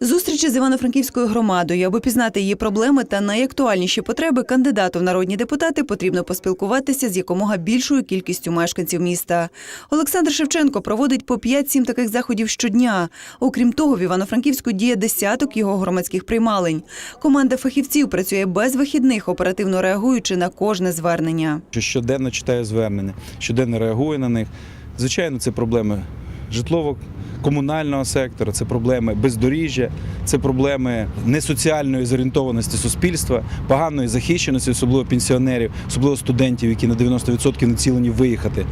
Зустрічі з Івано-Франківською громадою, аби пізнати її проблеми та найактуальніші потреби кандидату в народні депутати, потрібно поспілкуватися з якомога більшою кількістю мешканців міста. Олександр Шевченко проводить по 5-7 таких заходів щодня. Окрім того, в Івано-Франківську діє десяток його громадських приймалень. Команда фахівців працює без вихідних, оперативно реагуючи на кожне звернення. щоденно читаю звернення, щоденно реагую на них. Звичайно, це проблеми житлово-комунального сектору, це проблеми бездоріжжя, це проблеми несоціальної зорієнтованості суспільства, поганої захищеності, особливо пенсіонерів, особливо студентів, які на 90% націлені виїхати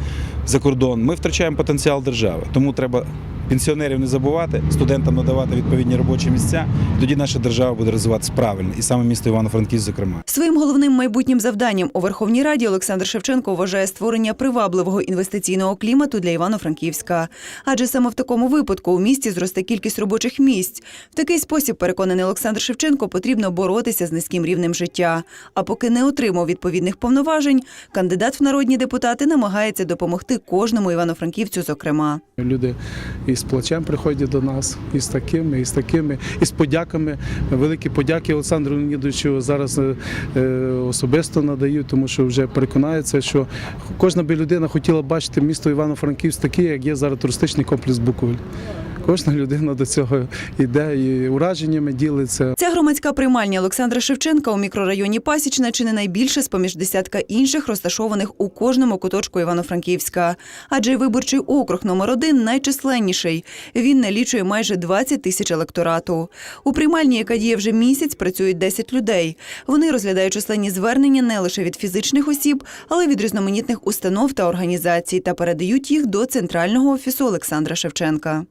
за кордон. Ми втрачаємо потенціал держави, тому треба. Пенсіонерів не забувати, студентам надавати відповідні робочі місця. Тоді наша держава буде розвиватися правильно, і саме місто Івано-Франківськ, зокрема. Своїм головним майбутнім завданням у Верховній Раді Олександр Шевченко вважає створення привабливого інвестиційного клімату для Івано-Франківська. Адже саме в такому випадку у місті зросте кількість робочих місць. В такий спосіб, переконаний Олександр Шевченко, потрібно боротися з низьким рівнем життя. А поки не отримав відповідних повноважень, кандидат в народні депутати намагається допомогти кожному івано-франківцю, зокрема. Люди із плачем приходять до нас, і з такими, і з такими, і з подяками. Великі подяки Олександру Леонідовичу зараз е, е, особисто надаю, тому що вже переконається, що кожна би людина хотіла бачити місто Івано-Франківськ таке, як є зараз туристичний комплекс Буковель. Кожна людина до цього йде і ураженнями ділиться. Ця громадська приймальня Олександра Шевченка у мікрорайоні Пасічна чи не найбільше з поміж десятка інших, розташованих у кожному куточку Івано-Франківська. Адже виборчий округ номер один найчисленніший. Він налічує майже 20 тисяч електорату. У приймальні, яка діє вже місяць, працюють 10 людей. Вони розглядають численні звернення не лише від фізичних осіб, але від різноманітних установ та організацій та передають їх до центрального офісу Олександра Шевченка.